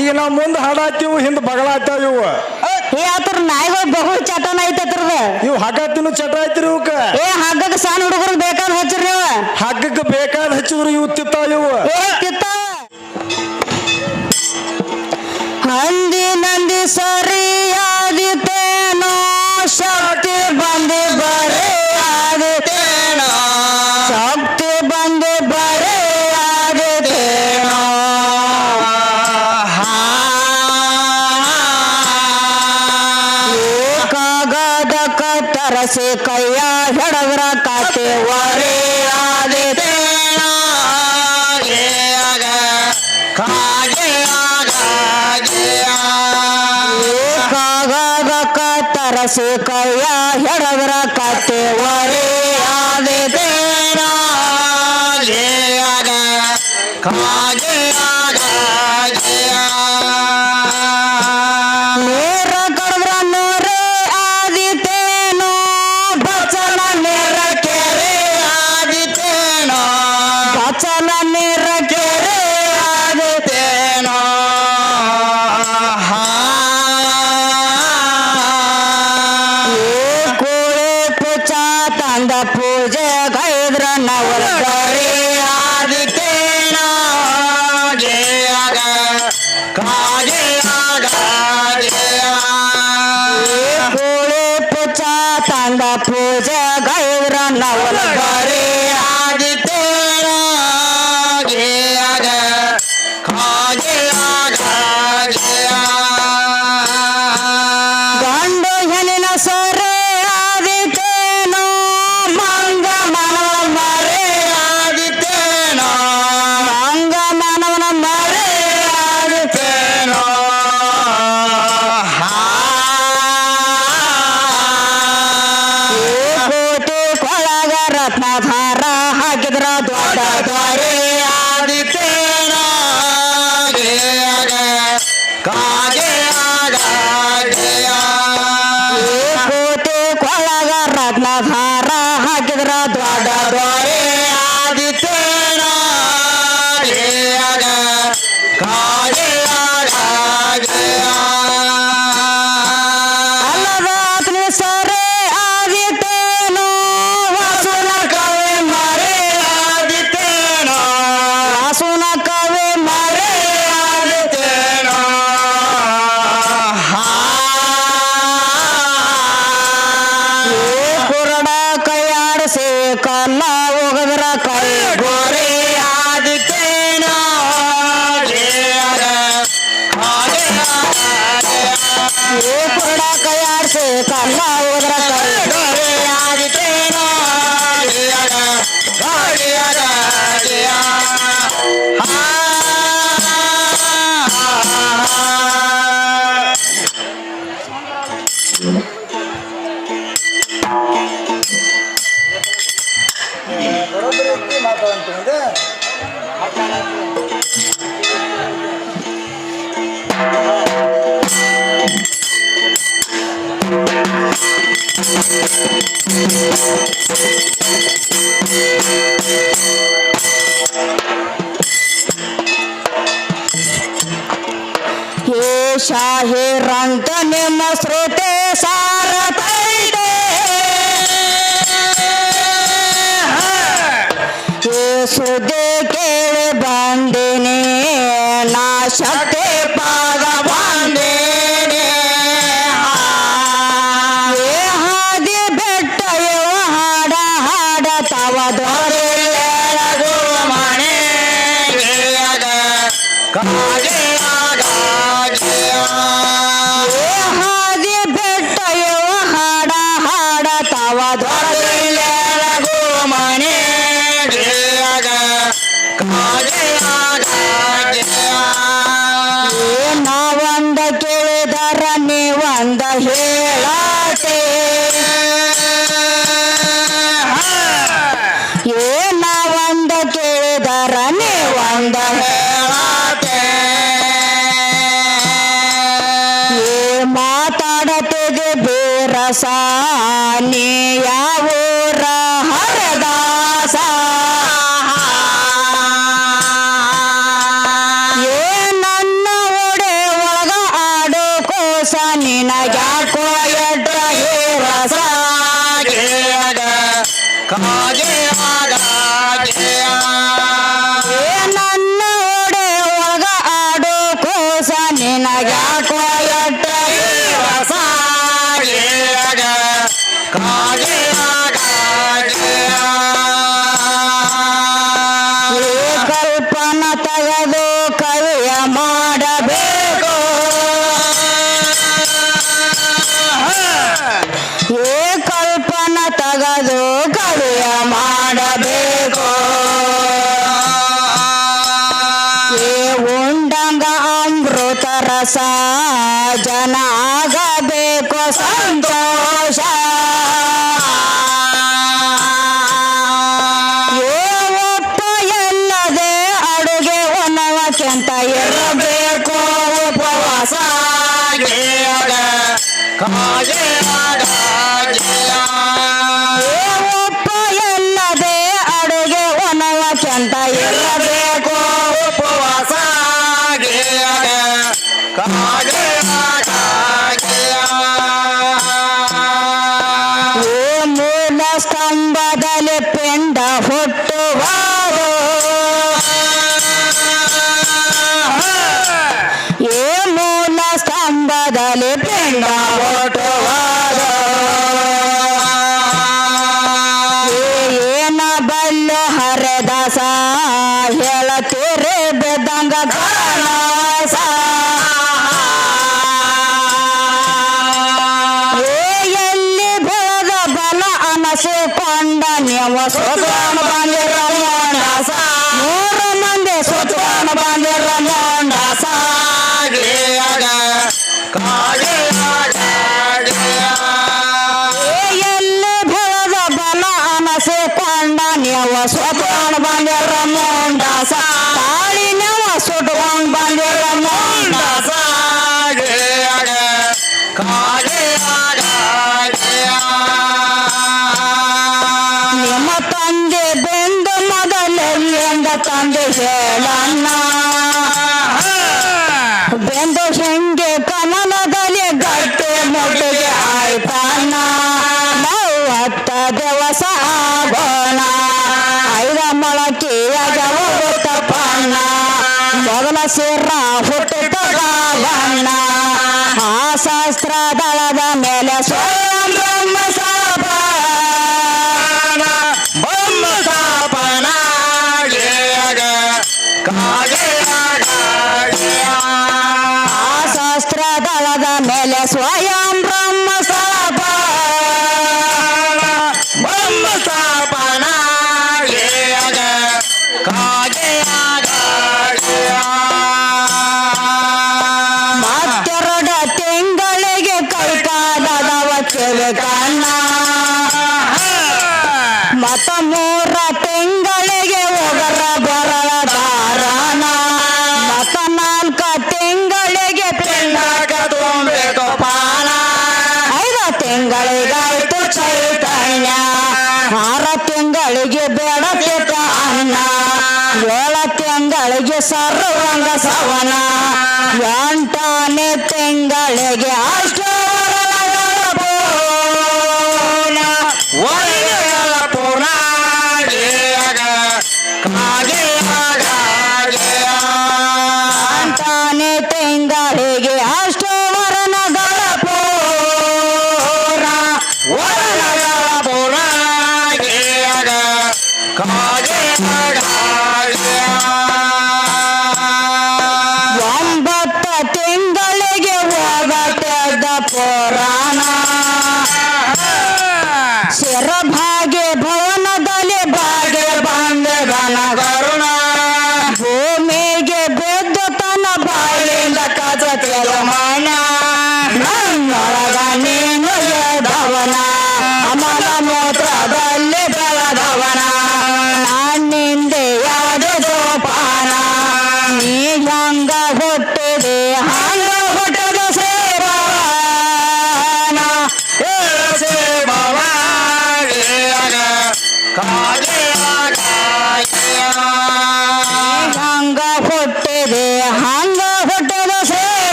ಈಗ ನಾವು ಮುಂದೆ ಹಾಡಾಕ್ತಿವು ಹಿಂದ ಬಗಳ ಇವು ಏ ಆತರ ನಾಯಿಗಳು ಬಹು ಚಟನ ಐತತ್ರದ ಇವ್ ಹಗ್ಗ ತಿನ್ನು ಚಟ ಐತ್ರಿ ಇವಕ್ಕ. ಏ ಹಗ್ಗಕ್ಕೆ ಸಣ್ಣ ಹುಡುಗರು ಬೇಕಾದ್ ಹಚ್ಚಿರಿ ಹಗ್ಗಕ್ಕೆ ಬೇಕಾದ ಹಚ್ಚಿದ್ರು ಇವು ತಿತ್ತಾವ ಇವು ತಿತ್ತ ಆಸೆ ಕೈಯ ಹೆಡದ್ರ ಕಾತೆ ವಾರೇ ಆದಿತೆ ಕಾಗದ ಕತ್ತರಸಿ ಕೈಯ ಹೆಡದ್ರ ಕಾತೆ ವರೇ ಅಂದ ಹೇಳ I got. ಕಾಯೇಡ ಕಾಯೇಡ ಕಂಬದಲ್ಲಿ ಪಿಂಡ ಒಟ್ಟುವಾದ ಏನ ಬಲ್ಲು ಹರದಾಸ ಹೇಳತೀರಿ ಬೆದ್ದಂಗ ಕಾಣಸ ಎಲ್ಲಿ ಬೆಳೆದ ಬಲ ಅನಸಿಕೊಂಡ ನೀವು ಎಲ್ಲ ಬೆಳದ ಬಲ ಅನಸೆ ಕಂಡ ನೀವು ಸ್ವತಃ ಸೇರ ಹುಟ್ಟುತ್ತಣ್ಣ ಆ ಶಾಸ್ತ್ರ ದಳದ ಆ ಶಾಸ್ತ್ರ ದಳದ ಮೇಲೆ ಸ್ವಯಂ ಬ್ರಹ್ಮ ಸಾಪ ಬ್ರಹ್ಮ ಸರ್ವಂಗ ಸವನ. ಎಂಟನೇ ತಿಂಗಳಿಗೆ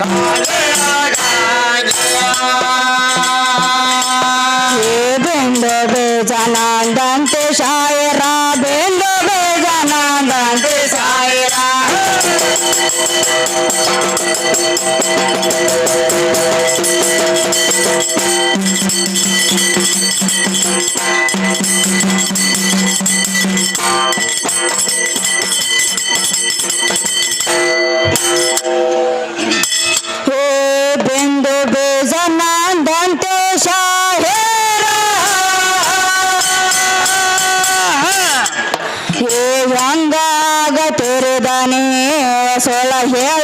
ಏ yeah,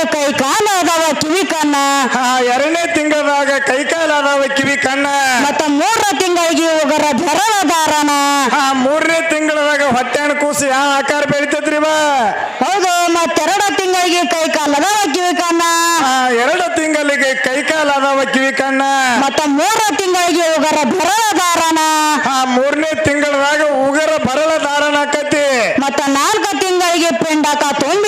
ಕೈ ಕಾಲ ಅದಾವ ಕಿವಿ ಕಣ್ಣ ಹಾ ಎರಡನೇ ತಿಂಗಳದಾಗ ಕೈಕಾಲ ಅದಾವ ಕಿವಿ ಕಣ್ಣ ಮತ್ತ ಮೂರರ ತಿಂಗಳಿಗೆ ಉಗರ ಬೆರಳ ದಾರನ ಹಾ ಮೂರನೇ ತಿಂಗಳದಾಗ ಹೊಟ್ಟೆನ ಕೂಸಿ ಯಾವ ಆಕಾರ ಬೆಳಿತೈತ್ರಿ ಇವ ಹೌದು ಮತ್ತೆರಡ ತಿಂಗಳಿಗೆ ಕೈ ಕಾಲ ಅದಾವ ಕಿವಿ ಕಣ್ಣ ಹಾ ಎರಡು ತಿಂಗಳಿಗೆ ಕೈಕಾಲ ಅದಾವ ಕಿವಿ ಕಣ್ಣ ಮತ್ತ ಮೂರರ ತಿಂಗಳಿಗೆ ಉಗರ ಬೆರಳ ದಾರನ ಹಾ ಮೂರನೇ ತಿಂಗಳದಾಗ ಉಗರ ಬರಳ ಧಾರಣ ಆಕತಿ ಮತ್ತ ನಾಲ್ಕ ತಿಂಗಳಿಗೆ ಪಿಂಡಕ ತುಂಬಿತು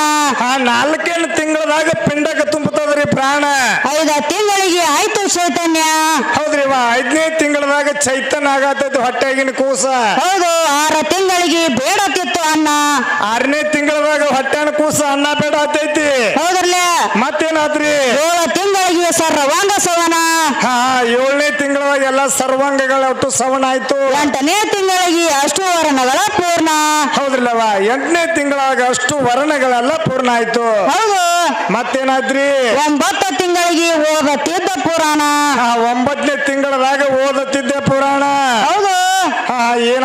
ಪ್ರಾಣ. ಹಾ ನಾಲ್ಕೇನು ತಿಂಗಳದಾಗ ಪಿಂಡಕ ತುಂಬುತ್ತದ್ರಿ ಪ್ರಾಣ? ಐದ ತಿಂಗಳಿಗೆ ಆಯ್ತು ಚೈತನ್ಯ ಹೌದ್ರಿ ಐದನೇ ತಿಂಗಳದಾಗ ಚೈತನ್ಯ ಆಗತೈತಿ ಹೊಟ್ಟೆಗಿನ ಕೂಸ. ಹೌದು ಆರ ತಿಂಗಳಿಗೆ ಬೇಡತಿತ್ತು ಅನ್ನ. ಆರನೇ ತಿಂಗಳದಾಗ ಹೊಟ್ಟೆನ ಕೂಸ ಅನ್ನ ಬೇಡ ಆತೈತಿ. ಹೌದ್ರಲ್ಲ? ಮತ್ತೇನಾದ್ರಿ? ಏಳು ತಿಂಗಳಿಗೆ ಸರ್ವಾಂಗ ಸವನ. ಹಾ ಏಳನೇ ತಿಂಗಳದಾಗ ಎಲ್ಲ ಸರ್ವಾಂಗಗಳ ಒಟ್ಟು ಸವನ ಆಯ್ತು. ಎಂಟನೇ ತಿಂಗಳಿಗೆ ಅಷ್ಟು ವರ್ಣಗಳ ಪೂರ್ಣ. ಹೌದ್ರಲ್ಲವ ಎಂಟನೇ ತಿಂಗಳಾಗ ಅಷ್ಟು ವರ್ಣಗಳೆಲ್ಲ ಪೂರ್ಣ ಆಯ್ತು. ಹೌದು. ಮತ್ತೇನಾದ್ರಿ? ಒಂಬತ್ತು ತಿಂಗಳಿಗೆ ಓದತಿದ್ದ ಪುರಾಣ ಹಾ ಒಂಬತ್ತನೇ ತಿಂಗಳದಾಗ ಓದತ್ತಿದ್ದೆ ಪುರಾಣ ಹೌದು ಹಾ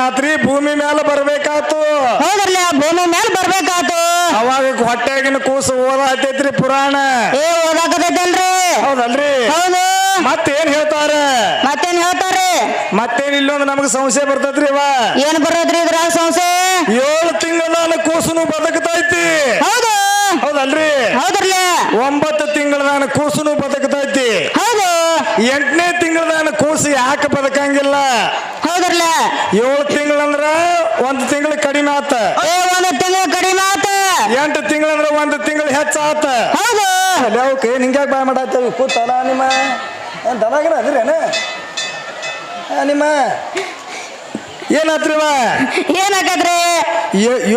ಏನಾತ್ರಿ ಭೂಮಿ ಮೇಲೆ ಬರ್ಬೇಕಾತು. ಹೌದ್ರಲ್ಲ ಭೂಮಿ ಮೇಲೆ ಬರ್ಬೇಕಾತು. ಅವಾಗ ಹೊಟ್ಟೆಗಿನ ಕೂಸು ಓದಾತೈತ್ರಿ ಪುರಾಣ. ಏ ಓದಾಕತೈತಲ್ರಿ ಹೌದಲ್ರಿ? ಹೌದು. ಮತ್ತೇನ್ ಹೇಳ್ತಾರ? ಮತ್ತೇನ್ ಹೇಳ್ತಾರೆ? ಮತ್ತೇನ್ ಇಲ್ಲೊಂದು ನಮ್ಗೆ ಸಂಶಯ ಬರ್ತೈತ್ರಿ ಅವ ಏನ್ ಬರೋದ್ರಿ ಇದ್ರಾಗ ಸಂಸ್ಥೆ ಏಳು ತಿಂಗಳ ಕೂಸುನು ಬದುಕತೈತಿ. ಹೌದು. ಹೌದಲ್ರಿ? ಹೌದ್ರಲ್ಲ. ಒಂಬತ್ತು ತಿಂಗಳದಾನ ಕೂಸುನು ಬದುಕತೈತಿ. ಹೌದು. ಎಂಟನೇ ತಿಂಗಳದಾನ ಕೂಸು ಯಾಕೆ ಬದುಕಂಗಿಲ್ಲ? ಹೌದ್ರಲ್ಲ. ಏಳು ತಿಂಗಳಂದ್ರ ಒಂದ್ ತಿಂಗಳು ಕಡಿಮೆ ಆತ ಏ ಒಂದು ತಿಂಗಳು ಕಡಿಮೆ ಆತ ಎಂಟು ತಿಂಗಳಂದ್ರ ಒಂದ್ ತಿಂಗಳು ಹೆಚ್ಚಾತ ಹೌದು ಅಲ್ಲಿ ಅವಕ್ಕೆ ನಿಂಗ್ಯಾಕೆ ಬಾಯ್ ಮಾಡತ್ತೇವಿ ಕೂತಲ್ಲ ನಿಮ್ಮ. ಏನ್ ದನಾಗಿನ ಅದಿರೇನ? ನಿಮ್ಮ. ಏನಾತ್ರಿವ ಏನಾಕತ್ರಿ?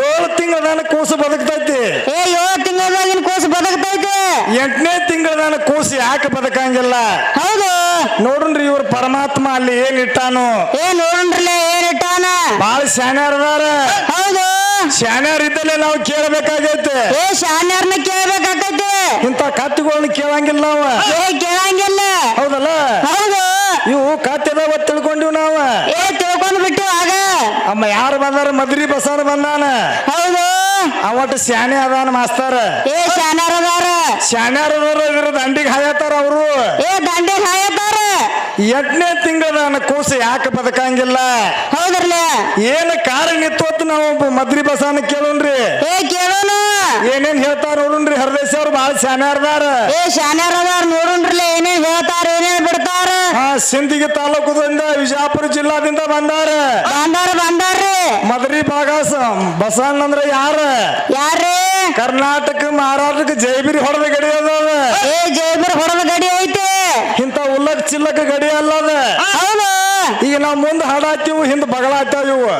ಏಳು ತಿಂಗಳದಾನ ಕೂಸು ಬದುಕ್ತೈತಿ. ಏ ಏಳು ತಿಂಗಳದಾಗಿನ ಕೂಸು ಬದುಕತೈತಿ? ಎಂಟನೇ ತಿಂಗಳದಾನ ಕೂಸು ಯಾಕೆ ಬದುಕಂಗಿಲ್ಲ? ಹೌದು. ನೋಡ್ರಿ ಇವ್ರ ಪರಮಾತ್ಮ ಅಲ್ಲಿ ಏನ್ ಇಟ್ಟಾನು. ಏ ನೋಡ್ರಲ್ಲ ಏನ್ ಇಟ್ಟಾನ? ಬಾಳ ಶಾನ್ಯಾರದಾರ ಹೌದು. ಶಾನ್ಯಾರ ಇದ್ದಲ್ಲೇ ನಾವು ಕೇಳಬೇಕಾಗೈತೆ. ಏ ಶಾನ್ಯಾರನ್ನ ಕೇಳ್ಬೇಕಾಕೈತಿ. ಇಂಥ ಕತ್ತಿಗಳನ್ನ ಕೇಳಂಗಿಲ್ಲ ಅವ. ಏ ಕೇಳಂಗಿಲ್ಲ. ಹೌದಲ್ಲ? ಹೌದು. ಇವು ಕತ್ತಿದಾವ ತಿಳ್ಕೊಂಡಿವ್ ನಾವ. ಏ ತಿಳ್ಕೊಂಡ್ ಬಿಟ್ಟು ಆಗ. ಅಮ್ಮ ಯಾರು ಬಂದಾರ? ಮದ್ರಿ ಬಸಾರ ಬಂದಾನ. ಹೌದು. ಅವಟ್ಟು ಶಾನೆ ಅದಾನ ಮಾಸ್ತಾರ. ಏ ಶಾನ್ಯಾರ ಇದ್ರ ದಂಡಿಗೆ ಹಾಯತಾರ ಅವರು. ಏ ದಂಡೆ ಹಾಯತಾರ. ಎಂಟನೇ ತಿಂಗಳದಾನ ಕೂಸು ಯಾಕೆ ಬದಕಂಗಿಲ್ಲ? ಹೌದ್ರಲ್ಲ ಏನ್ ಕಾರಣ ಇತ್ತು ಅಂತ ನಾವು ಮದ್ರಿ ಬಸಾನ ಕೇಳೋನ್ರಿ ಏ ಕೇಳೋಣ ಏನೇನ್ ಹೇಳ್ತಾರ ನೋಡ್ರಿ ಹರದೇಶ್ ಅವ್ರು ಬಹಳ ಶಾನ್ಯಾರದಾರ. ಏ ಶಾನಾರದಾರ ನೋಡುನ್ರಲ್ಲ ಏನೇನ್ ಹೇಳ್ತಾರ ಏನೇನ್ ಬಿಡ್ತಾರ? ಹಾ ಸಿಂದಗಿ ತಾಲೂಕದಿಂದ ವಿಜಯಪುರ ಜಿಲ್ಲಾದಿಂದ ಬಂದಾರ. ಬಂದಾರ ಬಂದಾರ್ರಿ. ಮದ್ರಿ ಭಾಗಾಸ ಬಸವಣ್ಣ ಅಂದ್ರ ಯಾರ? ಯಾರ್ರಿ? ಕರ್ನಾಟಕ ಮಹಾರಾಷ್ಟ್ರಕ್ಕೆ ಜೈಬಿರಿ ಹೊಡೆದ ಗಡಿ ಅದ. ಏ ಜೈಬಿರಿ ಹೊಡೆದ ಗಡಿ ಐತೆ. ಇಂತ ಉಲ್ಲಕ್ ಚಿಲ್ಲಕ ಗಡಿ ಅಲ್ಲದ ಈಗ ನಾವ್ ಮುಂದೆ ಹಾಡಾತೀವಿ ಹಿಂದ್ ಬಗಳಾತಾವ ಇವು.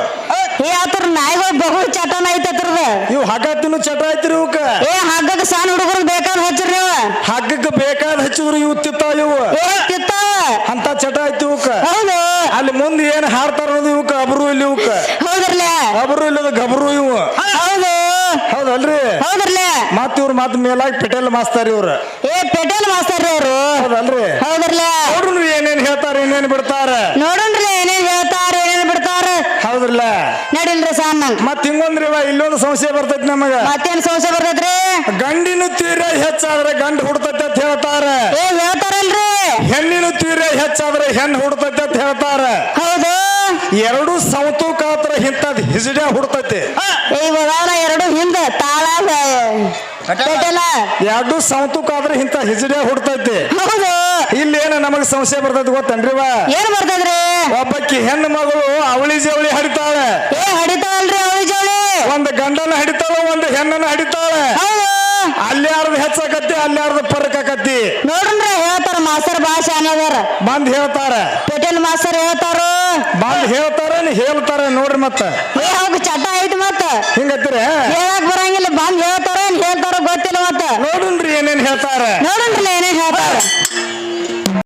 ಏ ಆತರ ನಾಯಿಗಳು ಬಹು ಚಟನ ಐತತ್ರದ ಇವು ಹಗ್ಗ ತಿನ್ನು ಚಟ ಐತಿರಿ ಇವಕ್ಕ ಏ ಹಗ್ಗಕ್ಕೆ ಸಣ್ಣ ಹುಡುಗರು ಬೇಕಾದ್ ಹಚ್ಚಿರಿ ನೀವು ಹಗ್ಗಕ್ಕೆ ಬೇಕಾದ ಹಚ್ಚಿದ್ರು ಇವು ತಿತ್ತಾವ ಇವು. ಏ ಕಿತ್ತ ಅಂತ ಚಟ ಐತಿ ಇವಕ್ಕ ಹೌದು. ಅಲ್ಲಿ ಮುಂದೆ ಏನ್ ಹಾಡ್ತಾರ ಅನ್ನೋದು ಇವಕ್ಕ ಅಬ್ರು ಇಲ್ಲಿ ಇವಕ್ಕ ಹೌದ್ರಲ್ಲ? ಅಬ್ರು ಇಲ್ಲದ ಗಬ್ರು ಇವು. ಹೌದು. ಹೌದಲ್ರಿ? ಹೌದ್ರಲ್ಲ? ಮತ್ ಇವ್ರ ಮತ್ ಮೇಲಾಗಿ ಪೆಟೇಲ್ ಮಾಸ್ತರ್ ಇವ್ರ. ಏ ಪೆಟೇಲ್ ಮಾಸ್ತರ್ ಅವರು. ಹೌದಲ್ರಿ? ಹೌದ್ರಲ್ಲ? ನೋಡ್ರಿ ಏನೇನ್ ಹೇಳ್ತಾರ ಏನೇನ್ ಬಿಡ್ತಾರ. ನೋಡನ್ರಿ ಏನೇನ್ ಹೇಳ್ತಾರ ಏನೇನ್ ಬಿಡ್ತಾರ. ಹೌದ್ರಲ್ಲ? ಸಾಮ್ ನಂಗ್ ಮತ್ ಇಲ್ಲೊಂದು ಸಂಶಯ ಬರ್ತೈತಿ ನಮಗ. ಮತ್ತೇನ್ ಸಮಸ್ಯೆ ಬರ್ತೈತ್ರಿ? ಗಂಡಿನ ತೀರ ಹೆಚ್ಚಾದ್ರೆ ಗಂಡ ಹುಡ್ತೈತೆ ಅಂತ ಹೇಳ್ತಾರ. ಏ ಹೇಳ್ತಾರಲ್ರಿ. ಹೆಣ್ಣಿನ ತೀರ ಹೆಚ್ಚಾದ್ರೆ ಹೆಣ್ಣು ಹುಡ್ತೈತೆ ಅಂತ ಹೇಳ್ತಾರ. ಹೌದು. ಎರಡು ಸಮತೂಕಾತ್ರ ಇಂಥದ್ ಹಿಜಡ್ಯ ಹುಡ್ತೈತಿ. ಏ ಇವಾಗ ಎರಡು ಹಿಂದ ತಾಳ ಎರಡು ಸಮತೂಕಾದ್ರೆ ಇಂಥ ಇಂತ ಹುಡ್ತೈತಿ. ಹೌದು. ಇಲ್ಲೇನ ನಮಗ್ ಸಂಶಯ ಬರ್ತೈತಿ ಗೊತ್ತನ್ರಿವಾ ಏನ್ ಬರ್ತದ್ರಿ? ಒಬ್ಬಕ್ಕಿ ಹೆಣ್ಣು ಮಗಳು ಅವಳಿ ಜವಳಿ ಹರಿತಾಳೆ. ಏ ಒಂದ್ ಗಂಡನ ಹಿಡಿತಾಳ ಒಂದು ಹೆಣ್ಣನ ಹಿಡಿತಾಳೆ? ಅಲ್ಲಾರ್ದು ಹೆಚ್ಚಾಕತ್ತಿ ಅಲ್ಲಾರ್ದು ಪರಕಾಕತ್ತಿ. ನೋಡ್ರಿ ಹೇಳ್ತಾರ ಮಾಸ್ತರ್ ಭಾಷೆ ಅನ್ನೋದಾರ ಬಂದ್ ಹೇಳ್ತಾರ. ಪೆಟೇಲ್ ಮಾಸ್ತರ್ ಹೇಳ್ತಾರ. ಬಂದ್ ಹೇಳ್ತಾರ ಹೇಳ್ತಾರ ನೋಡ್ರಿ ಮತ್ತ. ಏ ಚಟ ಐತಿ ಮತ್ತ. ಹಿಂಗತ್ತೀರ? ಹೇಳಕ್ ಬರಂಗಿಲ್ಲ ಬಂದ್ ಹೇಳ್ತಾರ ಏನ್ ಹೇಳ್ತಾರ ಗೊತ್ತಿಲ್ಲ ಮತ್ತ. ನೋಡ್ರಿ ಏನೇನ್ ಹೇಳ್ತಾರ. ನೋಡನ್ರಿ